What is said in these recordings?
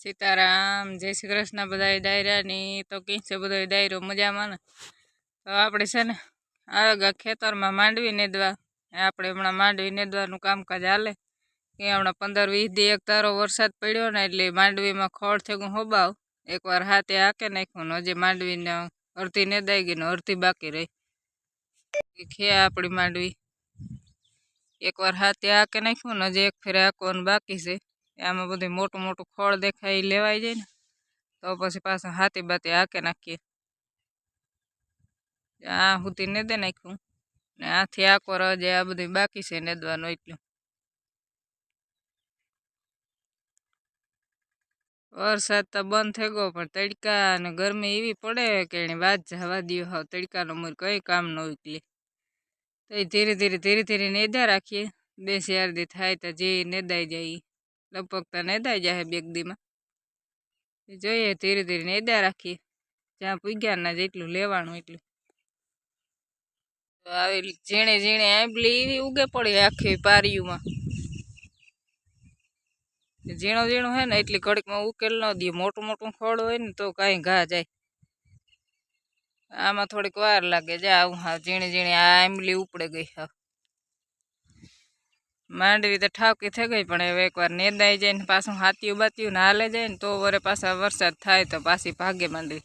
સીતારામ, જય શ્રી કૃષ્ણ બધા ડાયરાની, તો કી છે બધો ડાયરો? મજામાં ને? તો આપણે છે ને આગા ખેતરમાં માંડવી નેદવા આપણે હમણાં માંડવી નેદવાનું કામકાજ હાલે. કે હમણાં પંદર, વીસ દી એક તારો વરસાદ પડ્યો ને એટલે માંડવીમાં ખોળ થયું હોબાવ. એકવાર હાથે હાકે નાખ્યું ને હજી માંડવીને અડધી નેદાઈ ગઈ ને અડધી બાકી રહી. ખે આપણી માંડવી. એકવાર હાથે હાકે નાખ્યું ને હજી એક ફેરે હાકવાનું બાકી છે. આમાં બધું મોટું મોટું ખોળ દેખાય ઈ લેવાઈ જાય ને, તો પછી પાછું હાથી બાતી હાકે નાખીએ. આ સુધી નેદે નાખ્યું, ને આથી આકો જે આ બધું બાકી છે નેદવાનું એટલું. વરસાદ તો બંધ થઈ ગયો, પણ તડકા અને ગરમી એવી પડે કે એની વાત જવા દો હાવ, તડકાનો મૂર કંઈ કામ ન ઉકલે તો એ ધીરે ધીરે ધીરે ધીરે નેદા રાખીએ, બે ચાર દી થાય તો જે નેદાઈ જાય. લગભગ તો નેદાઈ જાય બેગ દીમાં. જોઈએ, ધીરે ધીરે નેદા રાખીએ. જ્યાં પૂગ્યા ના જેટલું લેવાનું એટલું. આવી ઝીણે ઝીણે આંબલી એવી ઉગે પડી આખી પારીયુંમાં. ઝીણો ઝીણો હે ને એટલી ઘડીકમાં ઉકેલ ન દે. મોટું મોટું ખોડ હોય ને તો કાંઈ ઘા જાય. આમાં થોડીક વાર લાગે. જા આવું હા, ઝીણે ઝીણે આ આંબલી ઉપડે ગઈ હા. માંડવી તો ઠાવકી થઈ ગઈ, પણ હવે એકવાર નેદાઈ જાય ને પાછું હાથિયું બાતિયું હાલે જાય ને તો વરે પાછા વરસાદ થાય તો પાછી ભાગે માંડવી.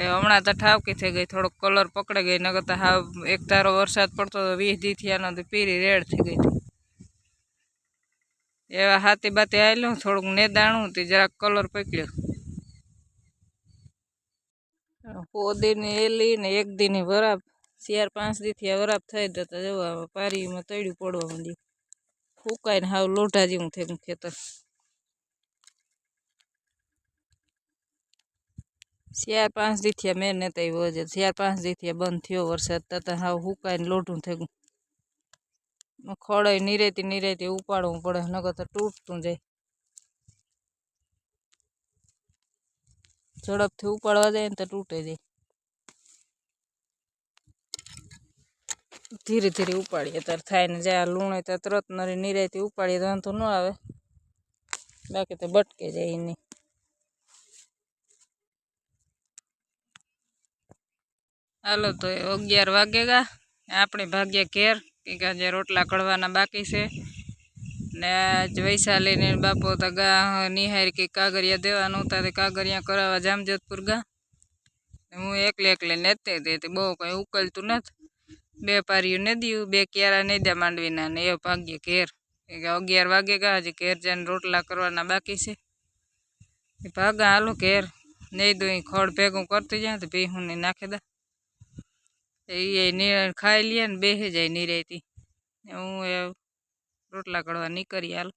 એ હમણાં તો ઠાવકી થઈ ગઈ, થોડોક કલર પકડે ગઈ નગર તો હાવ એક તારો વરસાદ પડતો તો વીસ દી થયાનો તો પીરી રેડ થઈ ગઈ એવા હાથી બાતી આવેલું થોડુંક નેદાણું તે જરાક કલર પકડ્યો. પોદીની એલી ને એક દીની વરાપ. ચાર પાંચ દીથી વરાપ થઈ જતા જવા પારીમાં તળ્યું પડવા માંડ્યું ફૂકાઈને હાવ લોઢા જેવું થઈ ગયું ખેતર. ચાર પાંચ દીથિયા મેં ને તઈ છે ચાર પાંચ દીથિયા બંધ થયો વરસાદ તતા હાવ હુકાઈને લોઢું થયું. ખોડાઈ નિરેતી નિરેતી ઉપાડવું પડે, નકર તો તૂટતું જાય. ઝડપથી ઉપાડવા જાય ને તો તૂટે જાય. ધીરે ધીરે ઉપાડીએ ત્યારે થાય ને જ્યાં લૂણે તો તરત નરી નિરાયથી ઉપાડીએ તો વાંધો ન આવે બાકી તો બટકે જાય નહીં હાલો તો એ અગિયાર વાગે ગા આપણે ભાગ્યા ઘેર કે આજે રોટલા કડવાના બાકી છે ને આજ વૈશાલીને બાપો તો ગા નિહારી કે કાગરિયા દેવાનું હતા તે કાગરિયા કરાવવા જામજોધપુર ગા ને હું એકલે એકલે નેતે હતી બહુ કંઈ ઉકલતું નથી બે પારીયું નદીયું બે ક્યારા દે માંડવીના ને એ ભાગ્ય ઘેર. અગિયાર વાગે ગયા હજી ઘેર જઈને રોટલા કરવાના બાકી છે. એ ભાગા હાલો ઘેર. નહીં દઉં ખડ ભેગું કરતી જાય તો ભીહું ને નાખી દે. એ નિરાય ખાઈ લે ને બેસી જાય નિરાયતી. હું એ રોટલા કરવા નીકળી હાલ.